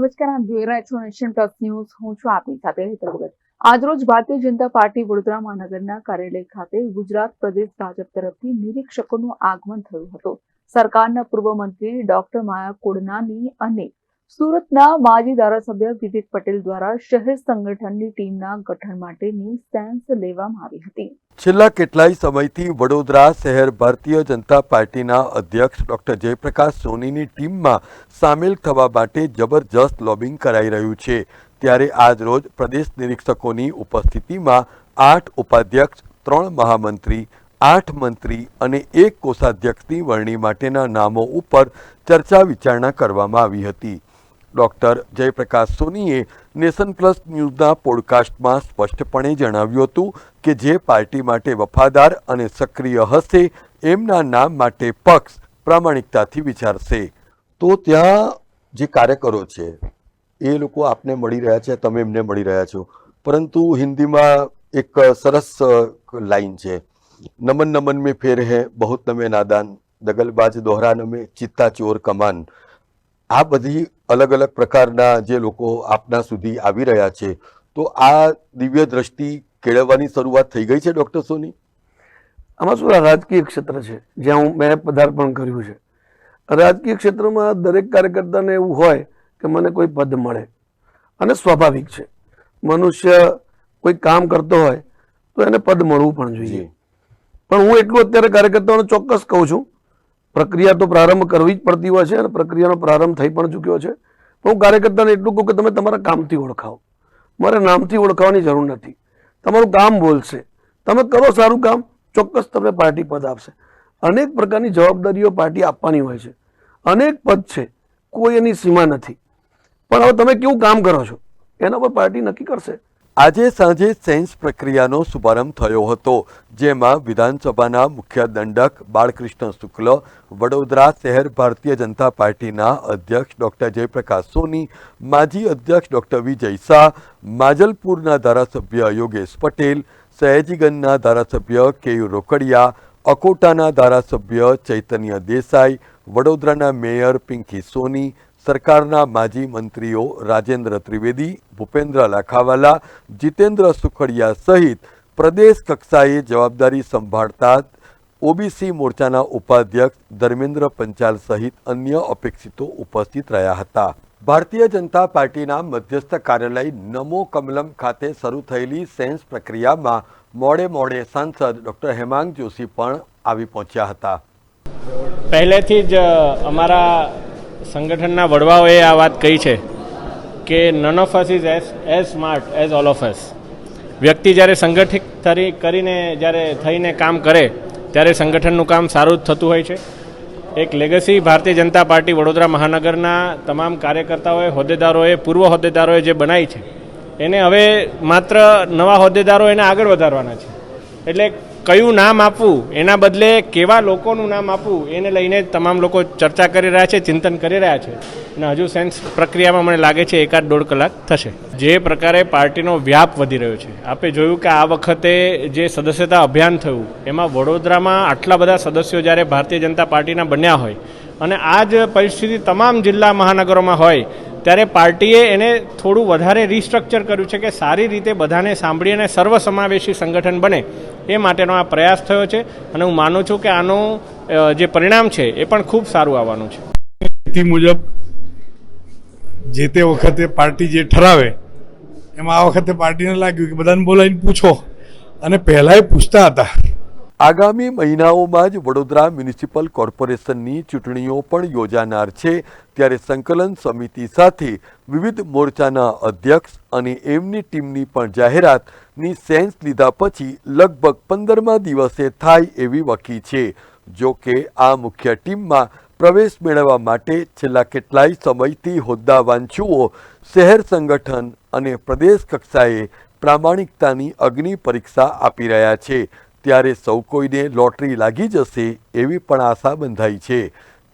નમસ્કાર, આપ જોઈ રહ્યા છો નેશન પ્લસ ન્યૂઝ. હું છું આપની સાથે હેતલ ભગત. આજરોજ ભારતીય જનતા પાર્ટી વડોદરા મહાનગરના કાર્યાલય ખાતે ગુજરાત પ્રદેશ ભાજપ તરફથી નિરીક્ષકોનું આગમન થયું હતું. સરકારના પૂર્વ મંત્રી ડોક્ટર માયા કોડનાની અને સુરતના માજી ધારાસભ્ય વિવેક પટેલ દ્વારા શહેર સંગઠનની ટીમના ગઠન માટેની સેન્સ લેવામાં આવી હતી. છેલ્લા કેટલાય સમયથી વડોદરા શહેર ભારતીય જનતા પાર્ટીના અધ્યક્ષ ડોક્ટર જયપ્રકાશ સોનીની ટીમમાં સામેલ થવા માટે જબરજસ્ત લોબિંગ કરાઈ રહ્યું છે. ત્યારે આજ રોજ પ્રદેશ નિરીક્ષકોની ઉપસ્થિતિમાં આઠ ઉપાધ્યક્ષ, ત્રણ મહામંત્રી, આઠ મંત્રી અને એક કોષાધ્યક્ષની વરણી માટેના નામો ઉપર ચર્ચા વિચારણા કરવામાં આવી હતી. ડોક્ટર જયપ્રકાશ સોનીએ નેશન પ્લસ ન્યૂઝના પોડકાસ્ટમાં સ્પષ્ટપણે જણાવ્યું હતું કે જે પાર્ટી માટે વફાદાર અને સક્રિય હશે, એમના નામ માટે પક્ષ પ્રામાણિકતાથી વિચારશે. તો ત્યાં જે કાર્યકરો છે, એ લોકો આપને મળી રહ્યા છે, તમે એમને મળી રહ્યા છો. પરંતુ હિન્દીમાં એક સરસ લાઈન છે. નમન નમન મેં ફેર હે, બહુત નમે નાદાન, દગલબાજ દોહરા નમે ચિત્તા ચોર કમાન. આ બધી અલગ અલગ પ્રકારના જે લોકો આપના સુધી આવી રહ્યા છે તો આ દિવ્ય દ્રષ્ટિ કેળવવાની શરૂઆત થઈ ગઈ છે ડોક્ટર સોની? આમાં શું રાજકીય ક્ષેત્ર છે જ્યાં હું મેં પદાર્પણ કર્યું છે. રાજકીય ક્ષેત્રમાં દરેક કાર્યકર્તાને એવું હોય કે મને કોઈ પદ મળે અને સ્વાભાવિક છે. મનુષ્ય કોઈ કામ કરતો હોય તો એને પદ મળવું પણ જોઈએ. પણ હું એટલું અત્યારે કાર્યકર્તાઓને ચોક્કસ કહું છું પ્રક્રિયા તો પ્રારંભ કરવી જ પડતી હોય છે અને પ્રક્રિયાનો પ્રારંભ થઈ પણ ચૂક્યો છે. હું કાર્યકર્તાને એટલું કહું કે તમે તમારા કામથી ઓળખાવો. મારે નામથી ઓળખાવાની જરૂર નથી. તમારું કામ બોલશે. તમે કરો સારું કામ, ચોક્કસ તમને પાર્ટી પદ આપશે. અનેક પ્રકારની જવાબદારીઓ પાર્ટી આપવાની હોય છે. અનેક પદ છે, કોઈ એની સીમા નથી. પણ હવે તમે કેવું કામ કરો છો? એના પર પાર્ટી નક્કી કરશે. આજે સાંજે સેન્સ પ્રક્રિયાનો શુભારંભ થયો હતો, જેમાં વિધાનસભાના મુખ્ય દંડક બાળકૃષ્ણ શુક્લ, વડોદરા શહેર ભારતીય જનતા પાર્ટીના અધ્યક્ષ ડૉક્ટર જયપ્રકાશ સોની, માજી અધ્યક્ષ ડૉક્ટર વિજય શાહ, માજલપુરના ધારાસભ્ય યોગેશ પટેલ સયાજીગંજના ધારાસભ્ય કેયુ રોકડિયા, અકોટાના ધારાસભ્ય ચૈતન્ય દેસાઈ, વડોદરાના મેયર પિંકી સોની સરકારના માજી મંત્રીઓ રાજેન્દ્ર ત્રિવેદી, ભૂપેન્દ્ર લાખાવાલા, જીતેન્દ્ર સુખડિયા સહિત પ્રદેશ કક્ષાએ જવાબદારી સંભાળતા ઓબીસી મોરચાના ઉપાધ્યક્ષ ધર્મેન્દ્ર પંચાલ સહિત અન્ય અપેક્ષિતો ઉપસ્થિત રહ્યા હતા. ભારતીય જનતા પાર્ટીના મધ્યસ્થ કાર્યાલય નમો કમલમ ખાતે શરૂ થયેલી સેન્સ પ્રક્રિયામાં મોડે મોડે સાંસદ ડોક્ટર હેમાંગ જોશી પણ આવી પહોંચ્યા હતા. પહેલેથી જ અમારા સંગઠનના વડવાઓએ આ વાત કહી છે કે none of us is as as smart as all of us વ્યક્તિ જ્યારે સંગઠિત તરી, કરીને જ્યારે થઈને કામ કરે, ત્યારે સંગઠનનું કામ સારું જ થતું હોય છે. એક લેગસી ભારતીય જનતા પાર્ટી વડોદરા મહાનગરના તમામ કાર્યકર્તાઓએ, હોદ્દેદારોએ, પૂર્વ હોદ્દેદારોએ જે બનાવી છે, એને હવે માત્ર નવા હોદ્દેદારો એને આગળ વધારવાના છે. એટલે કયું નામ આપવું, એના બદલે કેવા લોકોનું નામ આપવું, એને લઈને તમામ લોકો ચર્ચા કરી રહ્યા છે, ચિંતન કરી રહ્યા છે. અને હજુ સેન્સ પ્રક્રિયામાં મને લાગે છે એકાદ દોઢ કલાક થશે. જે પ્રકારે પાર્ટીનો વ્યાપ વધી રહ્યો છે. આપે જોયું કે આ વખતે જે સદસ્યતા અભિયાન થયું, એમાં વડોદરામાં આટલા બધા સદસ્યો જ્યારે ભારતીય જનતા પાર્ટીના બન્યા હોય, અને આ જ પરિસ્થિતિ તમામ જિલ્લા મહાનગરોમાં હોય, ત્યારે પાર્ટીએ એને થોડું વધારે રિસ્ટ્રક્ચર કર્યું છે કે સારી રીતે બધાને સાંભળી અને સર્વસમાવેશી સંગઠન બને. એ માટેનો આ પ્રયાસ થયો છે અને હું માનું છું કે આનું જે પરિણામ છે એ પણ ખૂબ સારું આવવાનું છે. નીતિ મુજબ જે તે વખતે પાર્ટી જે ઠરાવે, એમાં આ વખતે પાર્ટીને લાગ્યું કે બધાને બોલાવીને પૂછો. અને પહેલાંય પૂછતા હતા. આગામી મહિનાઓમાં જ વડોદરા મ્યુનિસિપલ કોર્પોરેશનની ચૂંટણીઓ પણ યોજાનાર છે. ત્યારે સંકલન સમિતિ સાથે વિવિધ મોરચાના અધ્યક્ષ અને એમની ટીમની પણ જાહેરાતની સેન્સ લીધા પછી લગભગ પંદરમા દિવસે થાય એવી વકી છે. જો કે આ મુખ્ય ટીમમાં પ્રવેશ મેળવવા માટે છેલ્લા કેટલાય સમયથી હોદ્દા વાંચુઓ શહેર સંગઠન અને પ્રદેશ કક્ષાએ પ્રામાણિકતાની અગ્નિ પરીક્ષા આપી રહ્યા છે. ત્યારે સૌ કોઈને લોટરી લાગી જશે એવી પણ આશા બંધાઈ છે.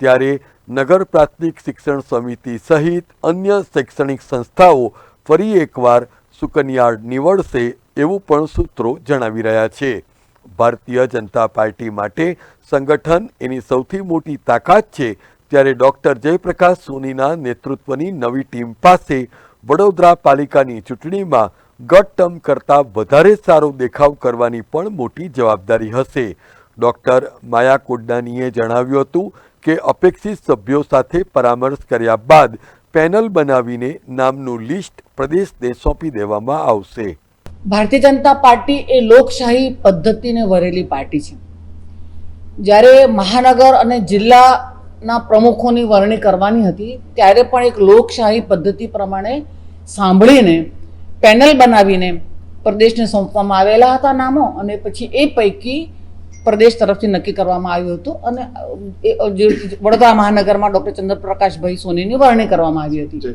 ત્યારે નગર પ્રાથમિક શિક્ષણ સમિતિ સહિત અન્ય શૈક્ષણિક સંસ્થાઓ ફરી એકવાર સુકન્યાળ નીવડશે એવું પણ સૂત્રો જણાવી રહ્યા છે. ભારતીય જનતા પાર્ટી માટે સંગઠન એની સૌથી મોટી તાકાત છે. ત્યારે ડૉક્ટર જયપ્રકાશ સોનીના નેતૃત્વની નવી ટીમ પાસે વડોદરા પાલિકાની ચૂંટણીમાં ગત ટર્મ કરતાં વધારે સારો દેખાવ કરવાની પણ મોટી જવાબદારી હશે. ડૉક્ટર માયા કોડનાનીએ જણાવ્યું હતું કે અપેક્ષિત સભ્યો સાથે પરામર્શ કર્યા બાદ પેનલ બનાવીને નામનું લિસ્ટ પ્રદેશને સોંપી દેવામાં આવશે. ભારતીય જનતા પાર્ટી એ લોકશાહી પદ્ધતિને વરેલી પાર્ટી છે. જ્યારે મહાનગર અને જિલ્લાના પ્રમુખોની વરણી કરવાની હતી, ત્યારે પણ એક લોકશાહી પદ્ધતિ પ્રમાણે સાંભળીને પેનલ બનાવીને પ્રદેશને સોંપવામાં આવેલા હતા નામો અને પછી એ પૈકી પ્રદેશ તરફથી નક્કી કરવામાં આવ્યું હતું અને વડોદરા મહાનગરમાં ડૉક્ટર ચંદ્રપ્રકાશભાઈ સોનીની વરણી કરવામાં આવી હતી.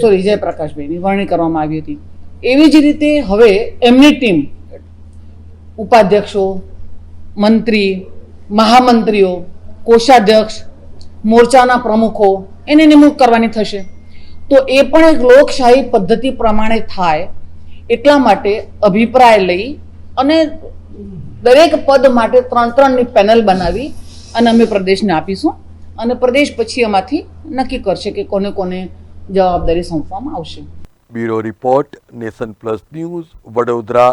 સોરી જયપ્રકાશભાઈની વરણી કરવામાં આવી હતી. એવી જ રીતે હવે એમની ટીમ ઉપાધ્યક્ષો મંત્રી મહામંત્રીઓ કોષાધ્યક્ષ મોરચાના પ્રમુખો એને નિમણૂક કરવાની થશે. તો એ પણ એક લોકશાહી પદ્ધતિ પ્રમાણે થાય એટલા માટે અભિપ્રાય લઈ અને દરેક પદ માટે ત્રણ ત્રણની પેનલ બનાવી અને અમે પ્રદેશને આપીશું અને પ્રદેશ પછી એમાંથી નક્કી કરશે કે કોને કોને જવાબદારી સોંપવામાં આવશે. Bureau report, nation plus news, Vadodara.